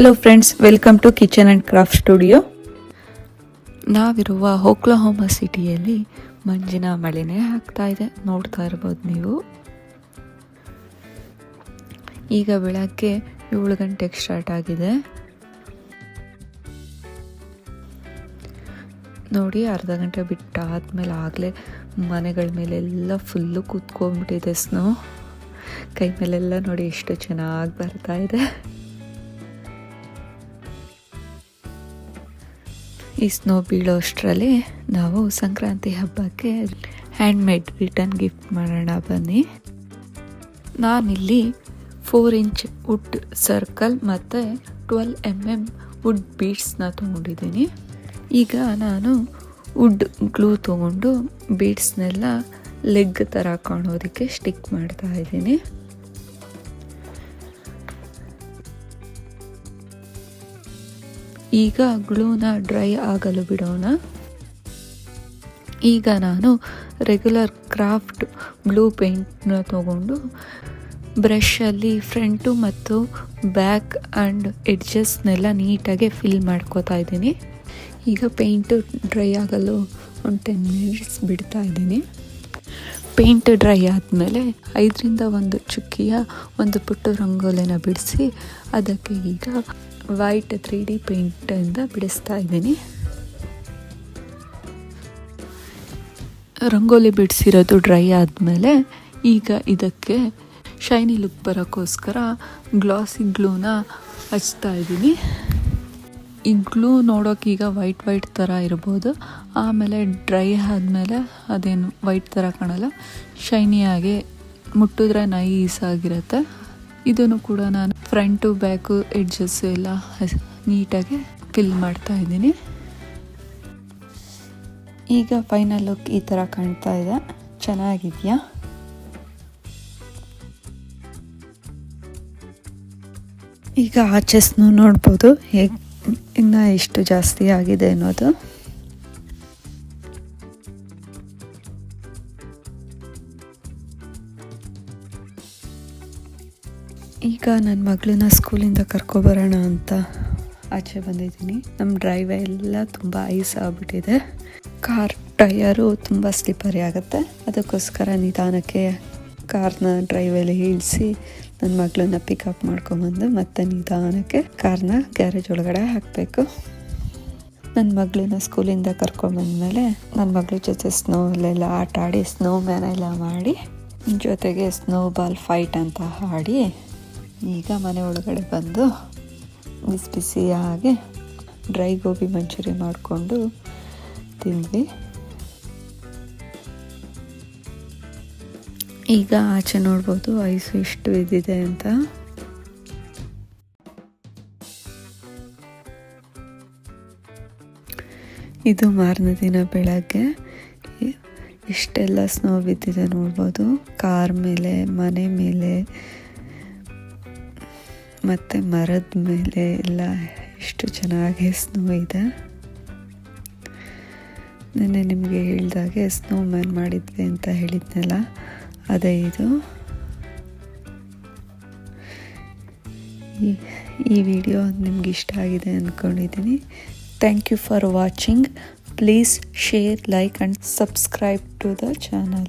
Hello friends welcome to kitchen and craft studio ನಾವಿರುವ Oklahoma ಸಿಟಿಯಲ್ಲಿ ಮಂಜಿನ ಮಳೆನೇ ಆಗ್ತಾ ಇದೆ. ನೋಡ್ತಾ ಇರ್ಬೋದು ನೀವು. ಈಗ ಬೆಳಗ್ಗೆ ಏಳು ಗಂಟೆಗೆ ಸ್ಟಾರ್ಟ್ ಆಗಿದೆ. ನೋಡಿ, ಅರ್ಧ ಗಂಟೆ ಬಿಟ್ಟಾದ್ಮೇಲೆ ಆಗಲೇ ಮನೆಗಳ ಮೇಲೆಲ್ಲ ಫುಲ್ಲು ಕೂತ್ಕೊಂಡ್ಬಿಟ್ಟಿದೆ ಸ್ನೋ ಕೈ ಮೇಲೆಲ್ಲ ನೋಡಿ ಎಷ್ಟು ಚೆನ್ನಾಗಿ ಬರ್ತಾ ಇದೆ. ಈ ಸ್ನೋ ಬೀಳೋ ಅಷ್ಟರಲ್ಲಿ ನಾವು ಸಂಕ್ರಾಂತಿ ಹಬ್ಬಕ್ಕೆ ಹ್ಯಾಂಡ್ಮೇಡ್ ರಿಟರ್ನ್ ಗಿಫ್ಟ್ ಮಾಡೋಣ ಬನ್ನಿ. ನಾನಿಲ್ಲಿ ಫೋರ್ ಇಂಚ್ ವುಡ್ ಸರ್ಕಲ್ ಮತ್ತು ಟ್ವೆಲ್ ಎಂ ಎಂ ವುಡ್ ಬೀಡ್ಸ್ನ ತೊಗೊಂಡಿದ್ದೀನಿ. ಈಗ ನಾನು ವುಡ್ ಗ್ಲೂ ತೊಗೊಂಡು ಬೀಡ್ಸ್ನೆಲ್ಲ ಲೆಗ್ ಥರ ಕಾಣೋದಕ್ಕೆ ಸ್ಟಿಕ್ ಮಾಡ್ತಾ ಇದ್ದೀನಿ. ಈಗ ಗ್ಲೂನ ಡ್ರೈ ಆಗಲು ಬಿಡೋಣ. ಈಗ ನಾನು ರೆಗ್ಯುಲರ್ ಕ್ರಾಫ್ಟ್ ಬ್ಲೂ ಪೇಂಟ್ನ ತಗೊಂಡು ಬ್ರಷಲ್ಲಿ ಫ್ರಂಟು ಮತ್ತು ಬ್ಯಾಕ್ ಆ್ಯಂಡ್ ಎಡ್ಜಸ್ನೆಲ್ಲ ನೀಟಾಗಿ ಫಿಲ್ ಮಾಡ್ಕೋತಾ ಇದ್ದೀನಿ. ಈಗ ಪೇಂಟು ಡ್ರೈ ಆಗಲು ಒಂದು ಟೆನ್ ಮಿನಿಟ್ಸ್ ಬಿಡ್ತಾ ಇದ್ದೀನಿ. ಪೇಂಟ್ ಡ್ರೈ ಆದಮೇಲೆ ಐದರಿಂದ ಒಂದು ಚುಕ್ಕಿಯ ಒಂದು ಪುಟ್ಟ ರಂಗೋಲಿನ ಬಿಡಿಸಿ ಅದಕ್ಕೆ ಈಗ ವೈಟ್ ತ್ರೀ ಡಿ ಪೇಂಟಿಂದ ಬಿಡಿಸ್ತಾ ಇದ್ದೀನಿ. ರಂಗೋಲಿ ಬಿಡಿಸಿರೋದು ಡ್ರೈ ಆದಮೇಲೆ ಈಗ ಇದಕ್ಕೆ ಶೈನಿ ಲುಕ್ ಬರೋಕ್ಕೋಸ್ಕರ ಗ್ಲಾಸಿ ಗ್ಲೂನ ಹಚ್ತಾ ಇದ್ದೀನಿ. ಈ ಗ್ಲೂ ನೋಡೋಕೆ ಈಗ ವೈಟ್ ವೈಟ್ ಥರ ಇರ್ಬೋದು. ಆಮೇಲೆ ಡ್ರೈ ಆದಮೇಲೆ ಅದೇನು ವೈಟ್ ಥರ ಕಾಣಲ್ಲ. ಶೈನಿಯಾಗಿ ಮುಟ್ಟಿದ್ರೆ ನೈಸ್ ಆಗಿರುತ್ತೆ. ಇದನ್ನು ಕೂಡ ನಾನು ಫ್ರಂಟು ಬ್ಯಾಕು ಎಡ್ಜಸ್ ಎಲ್ಲ ನೀಟಾಗಿ ಫಿಲ್ ಮಾಡ್ತಾ ಇದ್ದೀನಿ. ಈಗ ಫೈನಲ್ ಲುಕ್ ಈ ಥರ ಕಾಣ್ತಾ ಇದೆ. ಚೆನ್ನಾಗಿದೆಯಾ? ಈಗ ಆಚೆಸ್ನು ನೋಡ್ಬೋದು ಹೇಗೆ ಇನ್ನು ಎಷ್ಟು ಜಾಸ್ತಿ ಆಗಿದೆ ಅನ್ನೋದು. ಈಗ ನನ್ನ ಮಗಳನ್ನ ಸ್ಕೂಲಿಂದ ಕರ್ಕೊಬರೋಣ ಅಂತ ಆಚೆ ಬಂದಿದ್ದೀನಿ. ನಮ್ಮ ಡ್ರೈವ್ ಎಲ್ಲ ತುಂಬ ಐಸ್ ಆಗಿಬಿಟ್ಟಿದೆ. ಕಾರ್ ಟಯರು ತುಂಬ ಸ್ಲಿಪ್ಪರಿ ಆಗುತ್ತೆ. ಅದಕ್ಕೋಸ್ಕರ ನಿಧಾನಕ್ಕೆ ಕಾರ್ನ ಡ್ರೈವಲ್ಲಿ ಇಳಿಸಿ ನನ್ನ ಮಗಳನ್ನ ಪಿಕಪ್ ಮಾಡ್ಕೊಂಬಂದು ಮತ್ತೆ ನಿಧಾನಕ್ಕೆ ಕಾರ್ನ ಗ್ಯಾರೇಜ್ ಒಳಗಡೆ ಹಾಕಬೇಕು. ನನ್ನ ಮಗಳನ್ನ ಸ್ಕೂಲಿಂದ ಕರ್ಕೊಂಬಂದಮೇಲೆ ನನ್ನ ಮಗಳ ಜೊತೆ ಸ್ನೋ ಅಲ್ಲೆಲ್ಲ ಆಟ ಆಡಿ ಸ್ನೋ ಮ್ಯಾನ್ ಎಲ್ಲ ಮಾಡಿ ಜೊತೆಗೆ ಸ್ನೋ ಬಾಲ್ ಫೈಟ್ ಅಂತ ಆಡಿ ಈಗ ಮನೆ ಒಳಗಡೆ ಬಂದು ಬಿಸಿ ಬಿಸಿಯಾಗಿ ಡ್ರೈ ಗೋಬಿ ಮಂಚೂರಿ ಮಾಡಿಕೊಂಡು ತಿಂದ್ವಿ. ಈಗ ಆಚೆ ನೋಡ್ಬೋದು ಐಸು ಎಷ್ಟು ಇದ್ದಿದೆ ಅಂತ. ಇದು ಮಾರನೇ ದಿನ ಬೆಳಗ್ಗೆ. ಇಷ್ಟೆಲ್ಲ ಸ್ನೋ ಬಿದ್ದಿದೆ ನೋಡ್ಬೋದು. ಕಾರ್ ಮೇಲೆ, ಮನೆ ಮೇಲೆ, ಮತ್ತು ಮರದ ಮೇಲೆ ಎಲ್ಲ ಇಷ್ಟು ಚೆನ್ನಾಗಿ ಸ್ನೋ ಇದೆ. ನಿನ್ನೆ ನಿಮಗೆ ಹೇಳಿದಾಗೆ ಸ್ನೋ ಮ್ಯಾನ್ ಮಾಡಿದ್ವಿ ಅಂತ ಹೇಳಿದ್ನಲ್ಲ. ಅದೇ ಇದು. ಈ ವಿಡಿಯೋ ನಿಮ್ಗೆ ಇಷ್ಟ ಆಗಿದೆ ಅಂದ್ಕೊಂಡಿದ್ದೀನಿ thank you for watching please share like and subscribe to the channel